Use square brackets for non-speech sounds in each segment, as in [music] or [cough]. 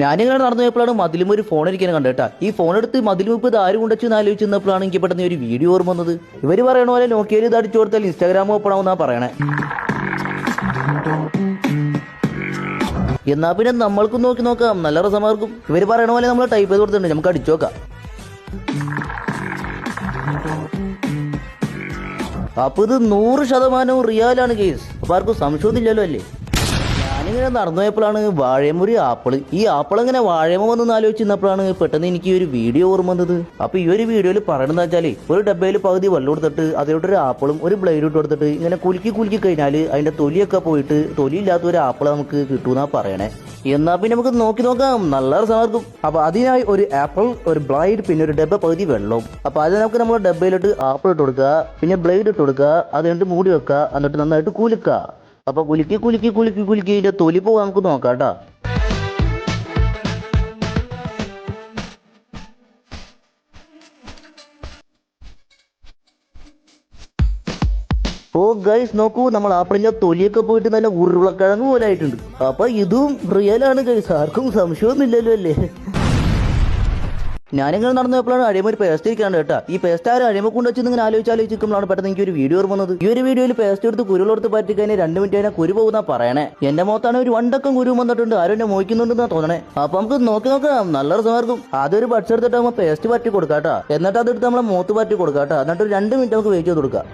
ഞാനിങ്ങനെ നടന്നു പോയപ്പോഴാണ് മതിലും ഒരു ഫോൺ ഇരിക്കാൻ കണ്ടേട്ടാ ഈ ഫോൺ എടുത്ത് മതിലും ഇപ്പൊ ഇത് ആരും കൊണ്ടുവച്ചു ആലോചിച്ച് നിന്നപ്പോഴാണ് എനിക്ക് പെട്ടെന്ന് ഒരു വീഡിയോ ഓർമ്മ വന്നത്. ഇവർ പറയണ പോലെ നോക്കിയാൽ ഇത് അടിച്ചു കൊടുത്താൽ ഇൻസ്റ്റാഗ്രാം ഓപ്പൺ ആവുന്നാ പറയണേ. എന്നാ പിന്നെ നമ്മൾക്കും നോക്കി നോക്കാം. നല്ല രസമാർക്കും ഇവർ പറയണ പോലെ നമ്മൾ ടൈപ്പ് ചെയ്ത് കൊടുത്തിട്ടുണ്ട്. നമുക്ക് അടിച്ചു നോക്കാം. അപ്പൊ ഇത് നൂറ് ശതമാനവും റിയാലാണ് കേസ് അപ്പൊ ആർക്കും സംശയമൊന്നുമില്ലല്ലോ അല്ലേ? ഞാനിങ്ങനെ നടന്നു പോയപ്പോഴാണ് വാഴയമൊരു ആപ്പിൾ. ഈ ആപ്പിൾ ഇങ്ങനെ വാഴയമ വന്ന് ആലോചിച്ച് നിന്നപ്പോഴാണ് പെട്ടെന്ന് എനിക്ക് ഈ ഒരു വീഡിയോ ഓർമ്മ വന്നത്. അപ്പൊ ഈ ഒരു വീഡിയോയിൽ പറയണെന്ന് വെച്ചാൽ ഒരു ഡബ്ബയിൽ പകുതി വെള്ളം കൊടുത്തിട്ട് അതിലോട്ട് ഒരു ആപ്പിളും ഒരു ബ്ലേഡ് ഇട്ട് കൊടുത്തിട്ട് ഇങ്ങനെ കുലുക്കി കുലുക്കി കഴിഞ്ഞാൽ അതിന്റെ തൊലിയൊക്കെ പോയിട്ട് തൊലി ഇല്ലാത്ത ഒരു ആപ്പിൾ നമുക്ക് കിട്ടുമെന്നാ പറയണേ. എന്നാ പിന്നെ നമുക്ക് നോക്കി നോക്കാം. നല്ല രസമാർക്കും അപ്പൊ അതിനായി ഒരു ആപ്പിൾ ഒരു ബ്ലൈഡ് പിന്നെ ഒരു ഡബ്ബ പകുതി വെള്ളവും. അപ്പൊ അത് നമുക്ക് നമ്മുടെ ഡബ്ബയിലോട്ട് ആപ്പിൾ ഇട്ട് കൊടുക്കുക പിന്നെ ബ്ലേഡ് ഇട്ട് കൊടുക്കുക അത് മൂടി വെക്കുക എന്നിട്ട് നന്നായിട്ട് കുലുക്കുക. അപ്പൊ കുലുക്കി കുലുക്കി കുലുക്കി കുലുക്കി ഇതിന്റെ തൊലി പോകാൻ നമുക്ക് നോക്കാം കേട്ടോ ഓ ഗൈസ് നോക്കൂ നമ്മൾ ആപ്പിളിന്റെ തൊലിയൊക്കെ പോയിട്ട് നല്ല ഉരുളക്കിഴങ്ങ് പോലെ ആയിട്ടുണ്ട്. അപ്പൊ ഇതും റിയലാണ് ഗൈസ് ആർക്കും സംശയമൊന്നുമില്ലല്ലോ അല്ലേ? ഞാനിങ്ങനെ നടന്നു എപ്പോഴാണ് അഴിമ ഒരു പേസ്റ്റ് ഇരിക്കാണ്ട് കേട്ടാ. ഈ പേസ്റ്റ് ആരും അഴിമ കൊണ്ട് വെച്ച് ഇങ്ങനെ ആലോചിച്ചാലോചിക്കുമ്പോഴാണ് പെട്ടെന്ന് എനിക്ക് ഒരു വീഡിയോ ഓർമ്മ വന്നത്. ഈ ഒരു വീഡിയോയിൽ പേസ്റ്റ് എടുത്ത് കുരുളെടുത്ത് പറ്റിക്കഴിഞ്ഞാൽ രണ്ട് മിനിറ്റ് കഴിഞ്ഞാൽ കുരു പോകുന്ന പറയണേ. എന്റെ മുഖത്താണ് ഒരു വണ്ടക്കം കുരു വന്നിട്ടുണ്ട്. ആരും എന്നെ മോഹിക്കുന്നുണ്ടെന്നാ തോന്നണേ. അപ്പൊ നമുക്ക് നോക്കി നോക്കാം. നല്ല റിസമാർക്കും അതൊരു ബഡ്സ് എടുത്തിട്ട് നമ്മൾ പേസ്റ്റ് പറ്റി കൊടുക്കാട്ടാ. എന്നിട്ട് അതെടുത്ത് നമ്മളെ മുഖത്ത് പറ്റി കൊടുക്കാട്ടാ. എന്നിട്ട് രണ്ട് മിനിറ്റ് നമുക്ക് വെയിറ്റ് ചെയ്ത് കൊടുക്കാം.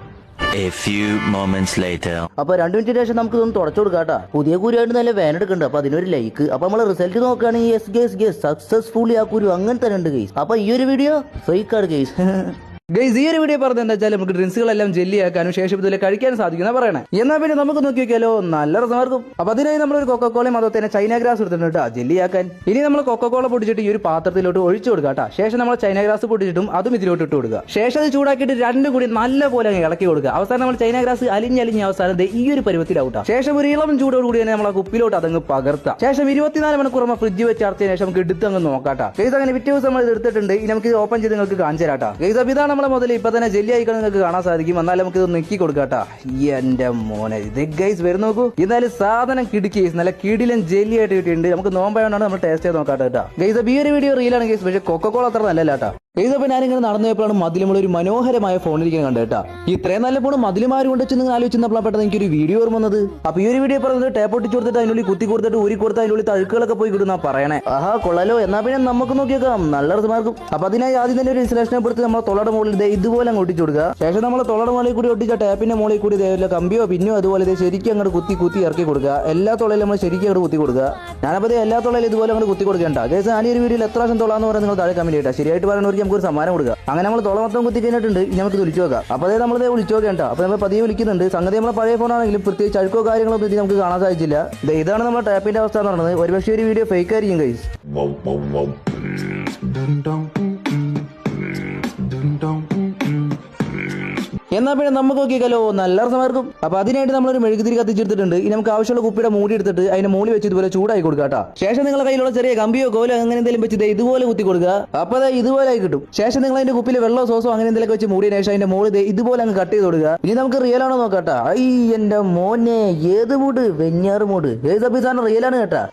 അപ്പൊ രണ്ടു മിനിറ്റ് ശേഷം നമുക്ക് ഇതൊന്ന് തുടച്ചു കൊടുക്കാട്ടാ പുതിയ കുരുവായിട്ട് നല്ല വേനെടുക്കുന്നുണ്ട് അപ്പൊ അതിനൊരു ലൈക്ക് അപ്പൊ നമ്മൾ റിസൾട്ട് നോക്കുകയാണെങ്കിൽ സക്സസ്ഫുള്ളി ആ കുരു അങ്ങനെ തന്നെ ഉണ്ട് അപ്പൊ ഈ ഒരു വീഡിയോ ആണ് ഗേസ് [laughs] ഗൈസ് ഈ ഒരു വീഡിയോ പറഞ്ഞത് എന്താ വെച്ചാൽ നമുക്ക് ഡ്രിങ്ക്സുകളെല്ലാം ജെല്ലിയാക്കാനും ശേഷം ഇതിൽ കഴിക്കാനും സാധിക്കുന്ന പറയണേ. എന്നാൽ പിന്നെ നമുക്ക് നോക്കി നോക്കിയാലോ നല്ല രസമാർക്കും അപ്പൊ അതിനായി നമ്മൾ ഒരു കൊക്കക്കോളയും അതുപോലെ തന്നെ ചൈന ഗ്രാസ് എടുത്തിട്ടുണ്ട് കേട്ടോ ജെല്ലിയാക്കാൻ. ഇനി നമ്മൾ കൊക്കക്കോള പൊടിച്ചിട്ട് ഈ ഒരു പാത്രത്തിലോട്ട് ഒഴിച്ചു കൊടുക്കുക കേട്ടോ ശേഷം നമ്മൾ ചൈന ഗ്രാസ് പൊടിച്ചിട്ടും അതും ഇതിലോട്ട് ഇട്ട് കൊടുക്കുക. ശേഷം അത് ചൂടാക്കിയിട്ട് രണ്ടും കൂടി നല്ല പോലെ അങ്ങ് ഇളക്കി കൊടുക്കുക. അവസാനം നമ്മൾ ചൈന ഗ്രാസ് അലിഞ്ഞലിഞ്ഞ അവസാനം ഈ ഒരു പരുവത്തിലാവട്ടാ ശേഷം ഒരു ഇളം ചൂടോട് കൂടി തന്നെ ആ കുപ്പിലോട്ട് അതങ്ങ് പകർത്താം. ശേഷം ഇരുപത്തിനാല് മണിക്കൂർ നമ്മൾ ഫ്രിഡ്ജ് വെച്ച് അടച്ചതിന് ശേഷം നമുക്ക് എടുത്ത് അങ്ങ് നോക്കാട്ടാ ഗൈസ് അങ്ങനെ പിറ്റേ ദിവസം നമ്മൾ ഇത് എടുത്തിട്ടുണ്ട്. ഇനി നമുക്ക് ഓപ്പൺ ചെയ്ത് നിങ്ങൾക്ക് കാണിച്ചു തരാട്ടാ ഗൈസ് അപ്പൊ ഇതാണ് നമ്മളെ മുതൽ ഇപ്പൊ തന്നെ ജെല്ലി ആയിക്കാൻ നിങ്ങൾക്ക് കാണാൻ സാധിക്കും. എന്നാലും നമുക്ക് ഇത് നെക്കി കൊടുക്കാട്ടാ. എന്റെ മോനെ. ഇത് ഗൈസ് വരും നോക്കൂ. എന്നാലും സാധനം കിടുക്കി നല്ല കിടിലൻ ജെല്ലി ആയിട്ട് കിട്ടിയിട്ടുണ്ട്. നമുക്ക് നോമ്പായോണ്ടാണ് നമ്മൾ ടേസ്റ്റ് ചെയ്ത് നോക്കാട്ടോ കേട്ടോ. ഗൈസ് ഈ ഒരു വീഡിയോ റീലാണ് ഗൈസ് പക്ഷേ കൊക്കക്കോള അത്ര നല്ലല്ല കേട്ടോ അപ്പൊ ഞാനിങ്ങനെ നടന്നു പോയപ്പോഴാണ് മതിലുമ്പോൾ ഒരു മനോഹരമായ ഫോൺ ഇരിക്കാൻ കണ്ടു കേട്ടാ. ഇത്രയും നല്ല ഫോൺ മതിലുമാരും കൊണ്ട് വെച്ച് നിങ്ങൾ ആലോചിച്ചപ്പോഴാണ് പെട്ടെന്ന് എനിക്ക് ഒരു വീഡിയോ ഓർമ്മ വന്നത്. അപ്പൊ ഈ ഒരു വീഡിയോ പറഞ്ഞത് ടേപ്പ് ഒട്ടിച്ച് കൊടുത്തിട്ട് അതിനുള്ളിൽ കുത്തി കൊടുത്തിട്ട് ഊരി കൊടുത്ത് അതിനുള്ളിൽ തഴുക്കുകളൊക്കെ പോയി കിട്ടുന്ന പറയണേ. ആഹാ കൊള്ളാലോ. എന്നാൽ പിന്നെ നമുക്ക് നോക്കിയേക്കാം. നല്ല രസമാർക്കും അപ്പൊ അതിനായി ആദ്യം തന്നെ ഒരു ഇൻസ്റ്റലേഷനെ പെടുത്ത് നമ്മൾ തൊള്ളയുടെ മുകളിൽ ദേ ഇതുപോലെ അങ്ങ് ഒട്ടിച്ചു കൊടുക്കുക. ശേഷം നമ്മൾ തൊള്ളയുടെ മുകളിൽ കൂടി ഒട്ടിച്ച ടാപ്പിന്റെ മുകളിൽ കൂടി വല്ല കമ്പിയോ പിന്നോ അതുപോലെ ദേ ശരിക്കും അങ്ങോട്ട് കുത്തി കുത്തി ഇറക്കി കൊടുക്കുക. എല്ലാ തൊള്ളയിലും നമ്മൾ ശരിക്കും അങ്ങോട്ട് കുത്തി കൊടുക്കുക. ഞാനപ്പോൾ എല്ലാ തൊള്ളയിലും ഇതുപോലെ അങ്ങോട്ട് കുത്തി കൊടുക്കേണ്ട. കേസ് ഞാൻ ഈ ഒരു വീഡിയോ എത്ര പ്രാവശ്യം തൊള്ളാന്ന് പറയുന്നത് നിങ്ങൾ താഴെ കമന്റ് ചെയ്യട്ടെ ശരിയായിട്ട് പറയുന്നവർക്ക് നമുക്ക് ഒരു സമ്മാനം കൊടുക്കുക അങ്ങനെ നമ്മൾ തൊള്ള മൊത്തം കുത്തി കഴിഞ്ഞിട്ടുണ്ട്. ഇനി നമുക്ക് ഇത് വിളിച്ചു നോക്കാം. അപ്പോൾ അതേ നമ്മൾ വിളിച്ചു നോക്കേണ്ട അപ്പോൾ നമ്മൾ പതിയെ വിളിക്കുന്നുണ്ട്. സംഗതി നമ്മളെ പഴയ ഫോണാണെങ്കിലും പ്രത്യേകിച്ച് അഴുക്കോ കാര്യങ്ങളൊന്നും ഇത് നമുക്ക് കാണാൻ സാധിച്ചില്ല. ദേ ഇതാണ് നമ്മുടെ ടാപ്പിന്റെ അവസ്ഥ എന്ന് പറയുന്നത്. ഒരുപക്ഷെ ഒരു വീഡിയോ ഫേക്ക് ആയിരിക്കും കൈസ് എന്നാ പിന്നെ നമുക്ക് നോക്കിയാലോ നല്ല സമർക്കും അപ്പൊ അതിനായിട്ട് നമ്മളൊരു മെഴുകുതിരി കത്തിച്ചെടുത്തിട്ടുണ്ട്. ഇനി നമുക്ക് ആവശ്യമുള്ള കുപ്പിയുടെ മൂടി എടുത്തിട്ട് അതിന്റെ മൂടി വെച്ച് ഇതുപോലെ ചൂടായി കൊടുക്കുക ശേഷം നിങ്ങളുടെ കയ്യിലുള്ള ചെറിയ കമ്പിയോ കോലോ അങ്ങനെ എന്തെങ്കിലും വെച്ച് ദേ ഇതുപോലെ കുത്തി കൊടുക്കുക. അപ്പൊ അത് ഇതുപോലെ ആയി കിട്ടും. ശേഷം നിങ്ങൾ അതിന്റെ കുപ്പിയിൽ വെള്ളമോ സോസോ അങ്ങനെ എന്തെങ്കിലും വെച്ച് മൂടിയ ശേഷം അതിന്റെ മൂടി ഇതുപോലെ അങ്ങ് കട്ട് ചെയ്ത് കൊടുക്കുക. ഇനി നമുക്ക് റിയൽ ആണോ നോക്കാട്ടാ ഐ എന്റെ മോനെ ഏത് മൂട്? വെഞ്ഞാറ് മൂട്. ഏത് അഭിസാനം റിയൽ ആണ് കേട്ടാ.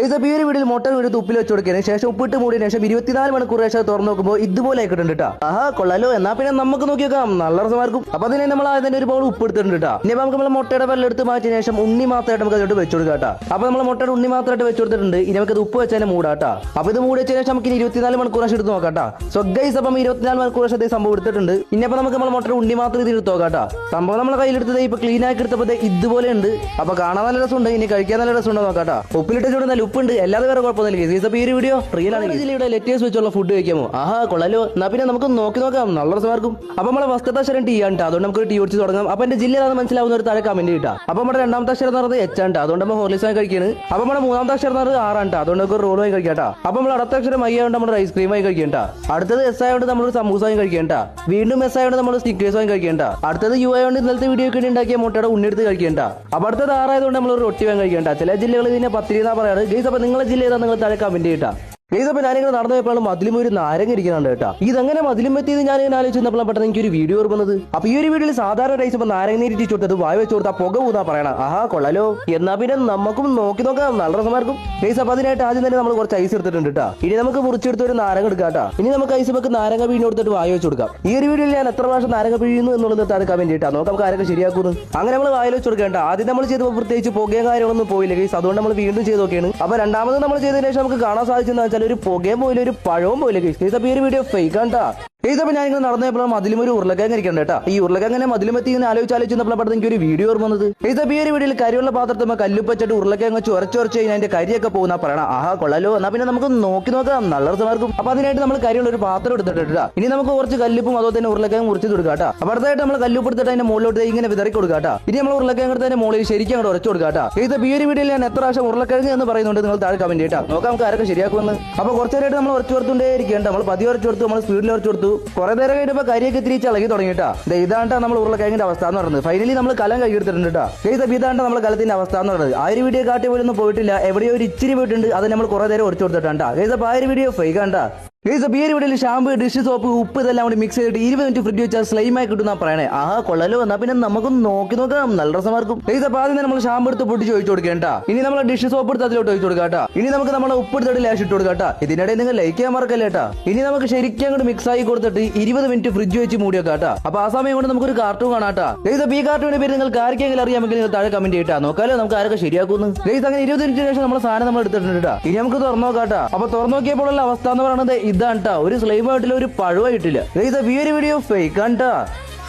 ഏതപ്പോ ഈ ഒരു വീട്ടിൽ മുട്ട വീട് ഉപ്പിൽ വെച്ച് കൊടുക്കുന്നതിന് ശേഷം ഉപ്പിട്ട് മൂടിയ ശേഷം ഇരുപത്തിനാല് മണിക്കൂർ ശേഷം തുറന്നു നോക്കുമ്പോൾ ഇതുപോലെ ആയിട്ടുണ്ട് കേട്ടോ ആഹാ കൊള്ളാലോ. എന്നാ പിന്നെ നമുക്ക് നോക്കിയേക്കാം. നല്ല രസമായിരിക്കും. അപ്പൊ അതിനെ നമ്മൾ അതിന്റെ ഒരു ബൗൾ ഉപ്പ് എടുത്തിട്ടുണ്ട് കേട്ടോ ഇനി നമുക്ക് നമ്മൾ മുട്ടയുടെ വെള്ളം എടുത്ത് മാറ്റിയതിനു ശേഷം ഉണ്ണി മാത്രമായിട്ട് നമുക്ക് അതിലോട്ട് വെച്ച് കൊടുക്കാം അപ്പൊ നമ്മൾ മുട്ടയുടെ ഉണ്ണി മാത്രമായിട്ട് വെച്ച് കൊടുത്തിട്ടുണ്ട്. ഇനി നമുക്ക് ഉപ്പ് വെച്ചാൽ മൂടാട്ടാ അപ്പൊ ഇത് മൂടി വെച്ചതിന് ശേഷം നമുക്ക് ഇരുപത്തിനാല് മണിക്കൂർ ശേഷം എടുത്ത് നോക്കാം സ്വഗൈസ് സോ അപ്പം ഇരുപത്തിനാല് മണിക്കൂർ ശേഷം സംഭവം എടുത്തിട്ടുണ്ട്. ഇനി അപ്പൊ നമുക്ക് നമ്മൾ മുട്ടയുടെ ഉണ്ണി മാത്രം ഇത് എടുത്ത് നോക്കാം കേട്ടോ സംഭവം നമ്മളെ കയ്യിലെടുത്തത് ഇപ്പൊ ക്ലീൻ ആക്കി എടുത്തപ്പോൾ ഇതുപോലെ ഉണ്ട്. അപ്പൊ കാണാൻ നല്ല രസമുണ്ട്. ഇനി കഴിക്കാൻ നല്ല രസമുണ്ടോ നോക്കാട്ടാ ഉപ്പിലിട്ട് ചൂട് നല്ല ഉപ്പുണ്ട്. അല്ലാതെ വേറെ കുഴപ്പമൊന്നുമില്ല. ഗൈസ് അപ്പൊ ഈ ഒരു വീഡിയോ റിയൽ ആണ്. ജില്ലയുടെ ലെറ്റേഴ്സ് വെച്ചുള്ള ഫുഡ് കഴിക്കാമോ? ആഹാ കൊള്ളാലോ. എന്നാ പിന്നെ നമുക്ക് നോക്കി നോക്കാം. നല്ല രസമാർക്കും അപ്പൊ നമ്മളെ ഫസ്റ്റത്തെ അക്ഷരം ടീ ആണ്. അതുകൊണ്ട് നമുക്ക് ടീ കുടിച്ച് തുടങ്ങാം. അപ്പൊ എന്റെ ജില്ലയിലാണ് മനസ്സിലാവുന്ന ഒരു താഴെ കമന്റ് കിട്ടാ അപ്പൊ നമ്മുടെ രണ്ടാമത്തെ അക്ഷരം എന്ന് പറയുന്നത് എച്ച് ആണ്. അതുകൊണ്ട് നമ്മൾ ഹോർലിസ് ആയി കഴിക്കുന്നത് അപ്പൊ നമ്മുടെ മൂന്നാമത്തെ അക്ഷരം എന്ന് പറയുന്നത് ആറാണ്. അതുകൊണ്ട് നമുക്ക് റോൾ വാങ്ങി കഴിക്കാട്ടാ അപ്പൊ നമ്മൾ അടുത്ത അക്ഷരം ഐ ആയതുകൊണ്ട് നമ്മൾ ഐസ്ക്രീം വാങ്ങി കഴിക്കേണ്ട അടുത്തത് എസ് ആയതുകൊണ്ട് നമ്മൾ സമൂസ വാങ്ങി കഴിക്കേണ്ട വീണ്ടും എസ് ആയതുകൊണ്ട് നമ്മൾ സ്റ്റിക്കേഴ്സ് വാങ്ങി കഴിക്കേണ്ട അടുത്തത് യു ആയതുകൊണ്ട് ഇന്നലത്തെ വീഡിയോ ഒക്കെ ഉണ്ടാക്കിയ മുട്ടയുടെ ഉണ്ണെടുത്ത് കഴിക്കേണ്ട അപ്പൊ അടുത്തത് ആറായതുകൊണ്ട് നമ്മൾ റൊട്ടി വാങ്ങി കഴിക്കേണ്ട ചില ജില്ലകളിൽ പത്തിരി എന്നാ പറയാറ് ഗൈസ് അപ്പൊ നിങ്ങളെ ജില്ല ഏതാ? നിങ്ങൾ താഴെ കമന്റ് ചെയ്യട്ടാ ഇതപ്പോ ഞാനിങ്ങനെ നടന്നു പോയപ്പോഴാണ് മതിലും ഒരു നാരങ്ങ ഇരിക്കുന്നുണ്ട് കേട്ടോ. ഇതെങ്ങനെ മതിലും എത്തിയത് ഞാൻ ഇങ്ങനെ ആലോചിച്ചപ്പോഴാണ് പെട്ടെന്ന് എനിക്ക് ഒരു വീഡിയോ ഓർക്കുന്നത് അപ്പൊ ഈ ഒരു വീഡിയോയിൽ സാധാരണ റൈസ് ഇപ്പൊ നാരങ്ങ നീര് ചുട്ടത് വായ വെച്ച് കൊടുത്താൽ പുക പോകുന്ന പറയണ. ആഹാ കൊള്ളാലോ. എന്നാ പിന്നെ നമുക്കും നോക്കി നോക്കാം. നല്ല രസമാർക്കും റൈസ് അപ്പൊ അതിനായിട്ട് ആദ്യം തന്നെ നമ്മൾ കുറച്ച് ഐസ് എടുത്തിട്ടുണ്ട് കേട്ടോ. ഇനി നമുക്ക് മുറിച്ചെടുത്ത് ഒരു നാരങ്ങ എടുക്കാം കേട്ടോ. ഇനി നമുക്ക് ഐസ് വെക്ക് നാരങ്ങ പിഴിഞ്ഞ് കൊടുത്തിട്ട് വായ വെച്ച് കൊടുക്കാം. ഈ ഒരു വീഡിയോയിൽ ഞാൻ എത്ര പ്രാവശ്യം നാരങ്ങ പിഴിയുന്നു എന്നുള്ളത് കമന്റ് ചെയ്താ നോക്കാം ആരൊക്കെ ശരിയാക്കുന്നു. അങ്ങനെ നമ്മൾ വായ വെച്ച് കൊടുക്കേണ്ട. ആദ്യം നമ്മൾ ചെയ്തപ്പോൾ പ്രത്യേകിച്ച് പുകയും കാര്യങ്ങളൊന്നും പോയില്ല. ഗൈസ് അതുകൊണ്ട് നമ്മൾ വീണ്ടും ചെയ്ത് നോക്കിയാണ്. അപ്പൊ രണ്ടാമത് നമ്മൾ ചെയ്തതിനു ശേഷം നമുക്ക് കാണാൻ സാധിച്ചെന്ന് വെച്ചാൽ ഒരു പുകയും പോയില്ല ഒരു പഴവും പോയില്ല ഗൈസ് ഗൈസ് അപ്പൊ ഈ ഒരു വീഡിയോ ഫേക്ക് ആണ്ടാ ഗൈസ് ഞാൻ ഇങ്ങനെ നടന്നപ്പോൾ മതിലും ഒരു ഉരുളക്കിഴങ്ങ് ഇരിക്കണ്ട കേട്ടോ. ഈ ഉരുളക്കിഴങ്ങനെ മതിലും എത്തി ഇങ്ങനെ ആലോചിച്ച് ആലോചിച്ചപ്പോൾ പെട്ടെന്ന് എനിക്ക് ഒരു വീഡിയോ ഓർമ്മ വന്നത്. അപ്പൊ ഈ ഒരു വീഡിയോയിൽ കരിയുള്ള പാത്രത്തിൽ കല്ലുപ്പച്ചിട്ട് ഉരുളക്കിഴങ്ങ് ചൊരച്ചൊരച്ച് കഴിഞ്ഞാൽ അതിന്റെ കരിയൊക്കെ പോകുന്ന പറയണം. ആഹാ കൊള്ളലോ. എന്നാ പിന്നെ നമുക്ക് നോക്കി നോക്കാം. നല്ല രസമാർക്കും അപ്പൊ അതിനായിട്ട് നമ്മൾ കരിയുള്ള ഒരു പാത്രം എടുത്തിട്ടാ ഇനി നമുക്ക് കുറച്ച് കല്ലുപ്പും അതോ തന്നെ ഉരുളക്കിഴങ്ങ് മുറിച്ച് കൊടുക്കാം കേട്ടോ. അപ്പൊ അടുത്തായിട്ട് നമ്മൾ കല്ലുപ്പ് എടുത്തിട്ട് അതിന്റെ മുകളിലോട്ട് ഇങ്ങനെ വിതറി കൊടുക്കാം ഇനി നമ്മൾ ഉരുളക്കിഴങ്ങ് എടുത്ത് അതിന്റെ മുകളിൽ ശരിക്കും അങ്ങോട്ട് ഉറച്ചു കൊടുക്കാം കേട്ടോ. ഇത് ഈ ഒരു വീഡിയോയിൽ ഞാൻ എത്ര പ്രാവശ്യം ഉരുളക്കിഴങ്ങ് എന്ന് പറയുന്നുണ്ട് നിങ്ങൾ താഴെ കമന്റ് ചെയ്യട്ടാ നോക്കാം നമുക്ക് ആരൊക്കെ ശരിയാക്കുമെന്ന്. അപ്പൊ കുറച്ചേരായിട്ട് നമ്മൾ ഉറച്ചു കൊടുത്തുകൊണ്ടേ ഇരിക്കേണ്ട നമ്മൾ പതി ഉറച്ചു കൊടുത്തു നമ്മൾ സ്പീഡിൽ ഉറച്ചു കൊടുത്തു. കുറെ നേരം കഴിഞ്ഞപ്പോ കരിയൊക്കെ തിരിച്ച് ഇളകി തുടങ്ങിയിട്ടാ ദേ ഇതാണ്ടാ നമ്മൾ ഉരുളക്കിഴങ്ങിന്റെ അവസ്ഥ എന്ന് പറയുന്നത്. ഫൈനലി നമ്മൾ കലം കൈയെടുത്തിട്ടുണ്ട് കേട്ടോ ഇത് ഇതാണ്ടാ നമ്മൾ കലത്തിന്റെ അവസ്ഥ എന്ന് പറയുന്നത്. ആ ഒരു വീഡിയോ കാട്ടി പോലൊന്നും പോയിട്ടില്ല. എവിടെയോ ഒരു ഇച്ചിരി പോയിട്ടുണ്ട്. അത് നമ്മൾ കുറെ നേരം ഉറച്ചു കൊടുത്തിട്ടാ ഗൈസ് ആ ഒരു വീഡിയോ ഫൈ കണ്ടാ ഗൈസ് ഈ ഒരു ഷാമ്പു ഡിഷ് സോപ്പ് ഉപ്പ് ഇതെല്ലാം കൂടി മിക്സ് ചെയ്തിട്ട് ഇരുപത് മിനിറ്റ് ഫ്രിഡ്ജ് വെച്ചാൽ സ്ലൈമായി കിട്ടുന്ന പറയണേ. ആ കൊള്ളലോ. എന്നാ പിന്നെ നമുക്ക് നോക്കി നോക്കാം. നല്ല രസമാർക്കും ഗൈസ് അപ്പോൾ ആദ്യം നമ്മൾ ഷാമ്പു എടുത്ത് പൊട്ടിച്ച് ഒഴിച്ചു കൊടുക്കേണ്ട ഇനി നമ്മൾ ഡിഷ് സോപ്പ് എടുത്ത് അതിലോട്ട് ഒഴിച്ചു കൊടുക്കാട്ടാ ഇനി നമുക്ക് നമ്മുടെ ഉപ്പ് എടുത്തിട്ട് ലാഷ് ഇട്ട് കൊടുക്കാട്ടാ ഇതിനിടയിൽ നിങ്ങൾ ലൈക്ക് ചെയ്യാൻ മറക്കല്ലേട്ടാ ഇനി നമുക്ക് ശരിക്കും അങ്ങോട്ട് മിക്സ് ആയി കൊടുത്തിട്ട് ഇരുപത് മിനിറ്റ് ഫ്രിഡ്ജ് വെച്ച് മൂടി വെക്കാട്ടാ അപ്പൊ ആ സമയം കൊണ്ട് നമുക്ക് ഒരു കാർട്ടൂൺ കാണാട്ടാ ഗൈസ് അപ്പോൾ ഈ കാർട്ടൂണിന്റെ പേര് നിങ്ങൾക്ക് ആർക്കെങ്കിലും അറിയാമെങ്കിൽ നിങ്ങൾ താഴെ കമന്റ് ചെയ്യട്ടാ. നോക്കാലോ നമുക്ക് ആരൊക്കെ ശരിയാക്കുന്നു ഗൈസ് അങ്ങനെ ഇരുപത് മിനിറ്റ് ശേഷം നമ്മൾ സാധനം നമ്മൾ എടുത്തിട്ടുണ്ട് ട്ടാ. ഇനി നമുക്ക് തുറന്നു നോക്കാട്ടാ അപ്പൊ തുറന്നു നോക്കിയപ്പോഴുള്ള അവസ്ഥ എന്ന് പറയുന്നത് ഇതാണ്. ഒരു സ്ലൈം ആയിട്ടില്ല ഒരു പഴമായിട്ടില്ല ഈ വീഡിയോ ഫേക്ക് ആണ്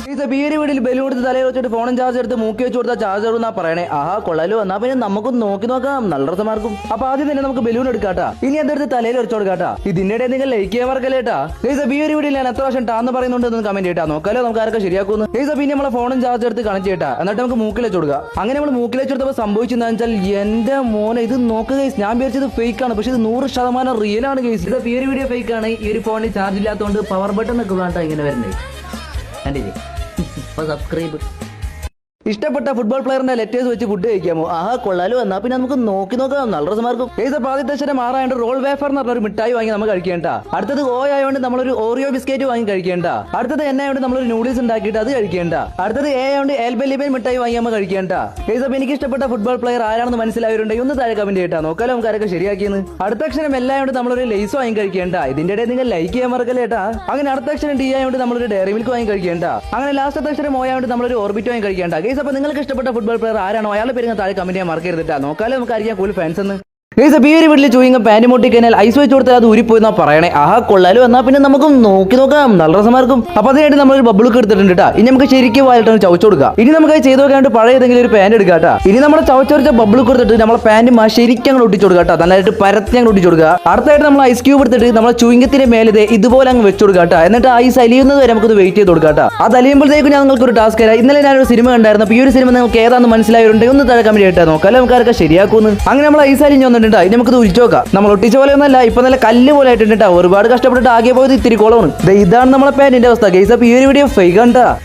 ഒരു വീഡിയോയിൽ ബലൂൺ എടുത്ത് തലയിൽ വെച്ചിട്ട് ഫോണും ചാർജ് എടുത്ത് മൂക്കി വെച്ച് കൊടുത്താൽ ചാർജർ എന്നാ പറയണേ? ആഹാ കൊള്ളാലോ. എന്നാ പിന്നെ നമുക്ക് നോക്കി നോക്കാം. നല്ല രസമാർക്കും. അപ്പൊ ആദ്യം തന്നെ നമുക്ക് ബലൂൺ എടുക്കാട്ടാ. ഇനി അതെടുത്ത് തലയിൽ വെച്ചു കൊടുക്കാട്ടാ. ഇതിന്റെ നിങ്ങൾ ലൈക്ക് ചെയ്യാൻ മറക്കല്ലേട്ടാ. ഈ ഒരു വീഡിയോയിൽ ഞാൻ എത്ര വർഷം ടാന്ന് പറയുന്നുണ്ട് എന്ന് കമന്റ് ചെയ്യട്ടാ. നോക്കാലോ നമുക്ക് ആരൊക്കെ ശരിയാക്കുന്നു ഗൈസ് പിന്നെ നമ്മളെ ഫോണും ചാർജ് എടുത്ത് കണക്ട് ചെയ്യട്ടാ. എന്നിട്ട് നമുക്ക് മൂക്കിൽ വെച്ച് അങ്ങനെ നമ്മൾ മൂക്കിൽ വെച്ച് സംഭവിച്ചെന്ന് വെച്ചാൽ എന്റെ മോനെ ഇത് നോക്കുക ഗൈസ് ഞാൻ വിചാരിച്ചത് ഫേക്ക് ആണ്. പക്ഷെ ഇത് നൂറ് ശതമാനം റിയൽ ആണ് ഗൈസ് ഇത് ഈ ഒരു വീഡിയോ ഫേക്ക് ആണ്. ഈ ഒരു ഫോണിൽ ചാർജ് ഇല്ലാത്തതുകൊണ്ട് പവർ ബട്ടൺ വേണ്ട ഇങ്ങനെ വരുന്നത് കണ്ടില്ലേ? [laughs] അപ്പൊ സബ്സ്ക്രൈബ് ഇഷ്ടപ്പെട്ട ഫുട്ബോൾ പ്ലെയറിന്റെ ലെറ്റേഴ്സ് വെച്ച് ഫുഡ് കഴിക്കാമോ? ആഹാ കൊള്ളാലോ. എന്നാ പിന്നെ നമുക്ക് നോക്കി നോക്കാം. നല്ല രസമാർക്കും ഏത് ആദ്യത്തെ ശരം റോൾ വേഫർ എന്ന് പറഞ്ഞ ഒരു മിഠായി വാങ്ങി നമുക്ക് കഴിക്കേണ്ട. അടുത്തത് ഓ ആയതുകൊണ്ട് നമ്മളൊരു ഓറിയോ ബിസ്ക്കറ്റ് വാങ്ങി കഴിക്കേണ്ട. അടുത്തത് എന്നെ ആയതുകൊണ്ട് നമ്മളൊരു നൂഡിൽസ് ഉണ്ടാക്കിയിട്ട് അത് കഴിക്കേണ്ട. അടുത്തത് എ ആയതുകൊണ്ട് എൽബെലിബൻ മിഠായി വാങ്ങി നമ്മൾ കഴിക്കേണ്ട. ഏത് അപ്പൊ എനിക്ക് ഇഷ്ടപ്പെട്ട ഫുട്ബോൾ പ്ലെയർ ആരാണെന്ന് മനസ്സിലായവരുണ്ടെങ്കിൽ ഒന്ന് താഴെ കമന്റ് ചെയ്യട്ടാ. നോക്കാലോ നമുക്ക് ആരൊക്കെ ശരിയാക്കിയെന്ന്. അടുത്ത അക്ഷരം എല്ലായോണ്ട് നമ്മളൊരു ലേസ് വാങ്ങി കഴിക്കേണ്ട. ഇതിന്റെ ഇടയിൽ നിങ്ങൾ ലൈക്ക് ചെയ്യാൻ മറക്കല്ലേട്ടാ അങ്ങനെ അടുത്ത അക്ഷരം ഡി ആയതുകൊണ്ട് നമ്മളൊരു ഡയറി മിൽക്ക് വാങ്ങി കഴിക്കേണ്ട. അങ്ങനെ ലാസ്റ്റ് അക്ഷരം ഓ ആയതുകൊണ്ട് നമ്മളൊരു ഓർബിറ്റ് വാങ്ങി കഴിക്കേണ്ട. ഗൈസ് അപ്പൊ നിങ്ങൾക്ക് ഇഷ്ടപ്പെട്ട ഫുട്ബോൾ പ്ലെയർ ആരാണോ? അയാളുടെ പേര് താഴെ കമന്റ് ചെയ്യാൻ മറക്കരുതിട്ടാ നോക്കാലും നമുക്ക് അറിയാം കൂടുതൽ ഫാൻസ് എന്ന്. ഗൈസ് അപ്പൊ ഈ ഒരു വീട്ടിൽ ചൂയിങ്ങ പാന്റ് മുട്ടി കഴിഞ്ഞാൽ ഐസ് വെച്ച് കൊടുത്താൽ അത് ഊരിപ്പോയെന്നാ പറയണേ. ആഹാ കൊള്ളാലോ. എന്നാ പിന്നെ നമുക്ക് നോക്കി നോക്കാം. നല്ല രസമാർക്കും അപ്പൊ അതിനായിട്ട് നമ്മളൊരു ബബിളൊക്കെ എടുത്തിട്ടുണ്ട് കേട്ടാ ഇനി നമുക്ക് ശരിക്കും വായിട്ടാണ് ചവച്ച് കൊടുക്കുക ഇനി നമുക്ക് അത് ചെയ്ത് നോക്കാണ്ട് പഴയ ഏതെങ്കിലും ഒരു പാന്റ് എടുക്കാം കേട്ടാ ഇനി നമ്മൾ ചവച്ചൊരിച്ച ബബിൾ കൊടുത്തിട്ട് നമ്മളെ പാന്റ് ശരിക്കും അങ്ങ് ഒട്ടിച്ചു കൊടുക്കുക കേട്ടോ നന്നായിട്ട് പരത്തി അങ്ങ് ഒട്ടിച്ചു കൊടുക്കുക. അടുത്തായിട്ട് നമ്മൾ ഐസ് ക്യൂബ് എടുത്തിട്ട് നമ്മളെ ചുയിങ്ങത്തിന്റെ മേലെ ഇതുപോലെ അങ്ങ് വെച്ചു കൊടുക്കുക കേട്ടോ എന്നിട്ട് ഐസ് അലിയുന്നത് വരെ നമുക്ക് വെയിറ്റ് ചെയ്ത് കൊടുക്കാം കേട്ടോ അത് അലിയുമ്പോഴത്തേക്കും ഞാൻ നിങ്ങൾക്ക് ഒരു ടാസ്ക് തരാം. ഇന്നലെ ഞാനൊരു സിനിമ കണ്ടായിരുന്നു. അപ്പോൾ ഈ ഒരു സിനിമ നിങ്ങൾക്ക് ഏതാണെന്ന് മനസ്സിലായവരുണ്ടെങ്കിൽ ഒന്ന് താഴെ കമന്റ് ചെയ്യട്ടെ നോക്കാം. നമുക്ക് ആരൊക്കെ ശരിയാക്കുന്നു അങ്ങനെ നമ്മൾ ഐസ് അലിഞ്ഞ് വന്നിട്ടുണ്ട് ഇനി നമുക്ക് ഉരിച്ചു നോക്കാം. നമ്മൾ ഒട്ടിച്ച പോലെ ഒന്നല്ല ഇപ്പൊ നല്ല കല്ല് പോലെ ആയിട്ടുണ്ട് ഒരുപാട് കഷ്ടപ്പെട്ടിട്ട് ആകെ പോയത് ഇത്തിരി കുളമാണ്. ഇതാണ് നമ്മളെ പാന്റിന്റെ അവസ്ഥ. ഗൈസ് അപ്പൊ ഈ ഒരു വീഡിയോ ഫൈ കണ്ടാ